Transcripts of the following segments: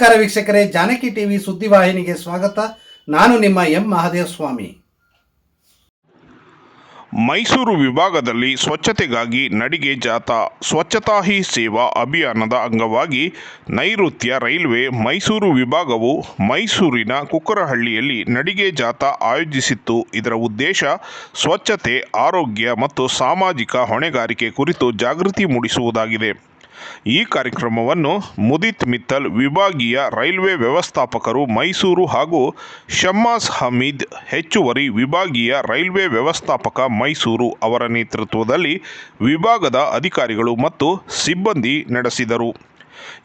ನಮಸ್ಕಾರ ವೀಕ್ಷಕರೇ, ಜಾನಕಿ ಟಿವಿ ಸುದ್ದಿವಾಹಿನಿಗೆ ಸ್ವಾಗತ. ನಾನು ನಿಮ್ಮ ಎಂ ಮಹಾದೇವ ಸ್ವಾಮಿ ಮೈಸೂರು ವಿಭಾಗದಲ್ಲಿ ಸ್ವಚ್ಛತೆಗಾಗಿ ನಡಿಗೆ ಜಾಥಾ, ಸ್ವಚ್ಛತಾ ಹಿ ಸೇವಾ ಅಭಿಯಾನದ ಅಂಗವಾಗಿ ನೈಋತ್ಯ ರೈಲ್ವೆ ಮೈಸೂರು ವಿಭಾಗವು ಮೈಸೂರಿನ ಕುಕ್ಕರಹಳ್ಳಿಯಲ್ಲಿ ನಡಿಗೆ ಜಾಥಾ ಆಯೋಜಿಸಿತ್ತು. ಇದರ ಉದ್ದೇಶ ಸ್ವಚ್ಛತೆ, ಆರೋಗ್ಯ ಮತ್ತು ಸಾಮಾಜಿಕ ಹೊಣೆಗಾರಿಕೆ ಕುರಿತು ಜಾಗೃತಿ ಮೂಡಿಸುವುದಾಗಿದೆ. ಈ ಕಾರ್ಯಕ್ರಮವನ್ನು ಮುದಿತ್ ಮಿತ್ತಲ್ ವಿಭಾಗೀಯ ರೈಲ್ವೆ ವ್ಯವಸ್ಥಾಪಕರು ಮೈಸೂರು ಹಾಗೂ ಶಮ್ಮಾಸ್ ಹಮೀದ್ ಹೆಚ್ಚುವರಿ ವಿಭಾಗೀಯ ರೈಲ್ವೆ ವ್ಯವಸ್ಥಾಪಕ ಮೈಸೂರು ಅವರ ನೇತೃತ್ವದಲ್ಲಿ ವಿಭಾಗದ ಅಧಿಕಾರಿಗಳು ಮತ್ತು ಸಿಬ್ಬಂದಿ ನಡೆಸಿದರು.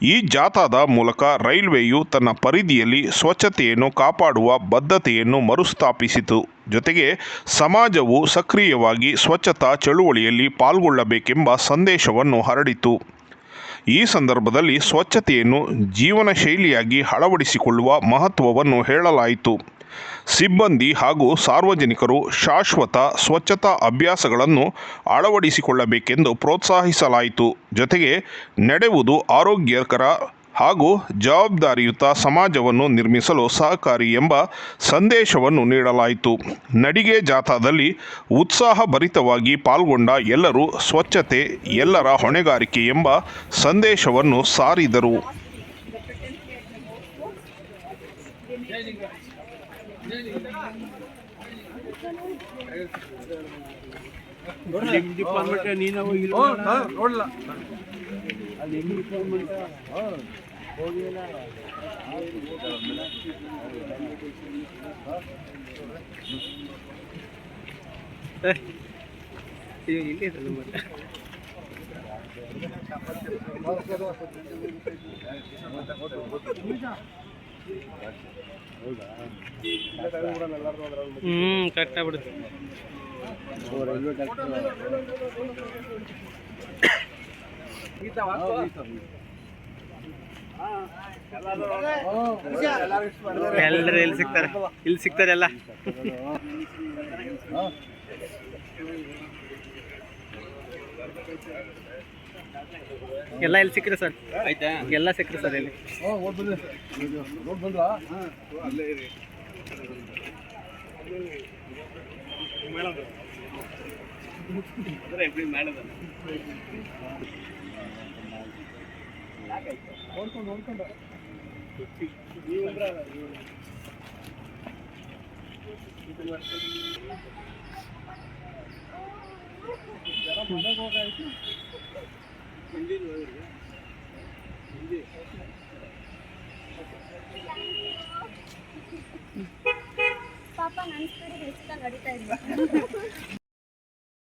ಈ ಜಾಥಾದ ಮೂಲಕ ರೈಲ್ವೆಯು ತನ್ನ ಪರಿಧಿಯಲ್ಲಿ ಸ್ವಚ್ಛತೆಯನ್ನು ಕಾಪಾಡುವ ಬದ್ಧತೆಯನ್ನು ಮರುಸ್ಥಾಪಿಸಿತು. ಜೊತೆಗೆ ಸಮಾಜವು ಸಕ್ರಿಯವಾಗಿ ಸ್ವಚ್ಛತಾ ಚಳುವಳಿಯಲ್ಲಿ ಪಾಲ್ಗೊಳ್ಳಬೇಕೆಂಬ ಸಂದೇಶವನ್ನು ಹರಡಿತು. ಈ ಸಂದರ್ಭದಲ್ಲಿ ಸ್ವಚ್ಛತೆಯನ್ನು ಜೀವನ ಶೈಲಿಯಾಗಿ ಅಳವಡಿಸಿಕೊಳ್ಳುವ ಮಹತ್ವವನ್ನು ಹೇಳಲಾಯಿತು. ಸಿಬ್ಬಂದಿ ಹಾಗೂ ಸಾರ್ವಜನಿಕರು ಶಾಶ್ವತ ಸ್ವಚ್ಛತಾ ಅಭ್ಯಾಸಗಳನ್ನು ಅಳವಡಿಸಿಕೊಳ್ಳಬೇಕೆಂದು ಪ್ರೋತ್ಸಾಹಿಸಲಾಯಿತು. ಜೊತೆಗೆ ನಡೆವುದು ಆರೋಗ್ಯಕರ ಹಾಗೂ ಜವಾಬ್ದಾರಿಯುತ ಸಮಾಜವನ್ನು ನಿರ್ಮಿಸಲು ಸಹಕಾರಿ ಎಂಬ ಸಂದೇಶವನ್ನು ನೀಡಲಾಯಿತು. ನಡಿಗೆ ಜಾಥಾದಲ್ಲಿ ಉತ್ಸಾಹಭರಿತವಾಗಿ ಪಾಲ್ಗೊಂಡ ಎಲ್ಲರೂ ಸ್ವಚ್ಛತೆ ಎಲ್ಲರ ಹೊಣೆಗಾರಿಕೆ ಎಂಬ ಸಂದೇಶವನ್ನು ಸಾರಿದರು. ಡಿಪಾರ್ಟ್ಮೆಂಟ್ ನೀನು ಹೋಗಿ ನೋಡಲ್ಲ ಅಲ್ಲಿ ನಿಮ್ ಡಿಪಾರ್ಟ್ಮೆಂಟ್ ಇಲ್ಲಿ ಇದೆ ನಮ್ಮ ಹ್ಮ್ ಕರೆಕ್ಟ್ ಆಗ್ಬಿಡುತ್ತೆ ರೈಲ್ವೆ ಡಾಕ್ಟರ್ ಎಲ್ಲರೂ ಇಲ್ಲಿ ಸಿಗ್ತಾರೆ. ಇಲ್ಲಿ ಸಿಗ್ತಾರೆ ಎಲ್ಲ. ಎಲ್ಲ ಇಲ್ಲಿ ಸಿಕ್ಕರೆ ಸರ್? ಆಯ್ತಾ? ಎಲ್ಲ ಸಿಕ್ಕರೆ ಸರ್ ಇಲ್ಲಿ. ನೋಡ್ ಬಂದ್ರಾ ನೋಡ್ಕೊಂಡು ನೋಡ್ಕೊಂಡು ಪಾಪ ನನ್ನ ಸ್ಪೀಡ್ ಹೆಚ್ಚುತ್ತಾ ನಡೀತಾ ಇಲ್ಲ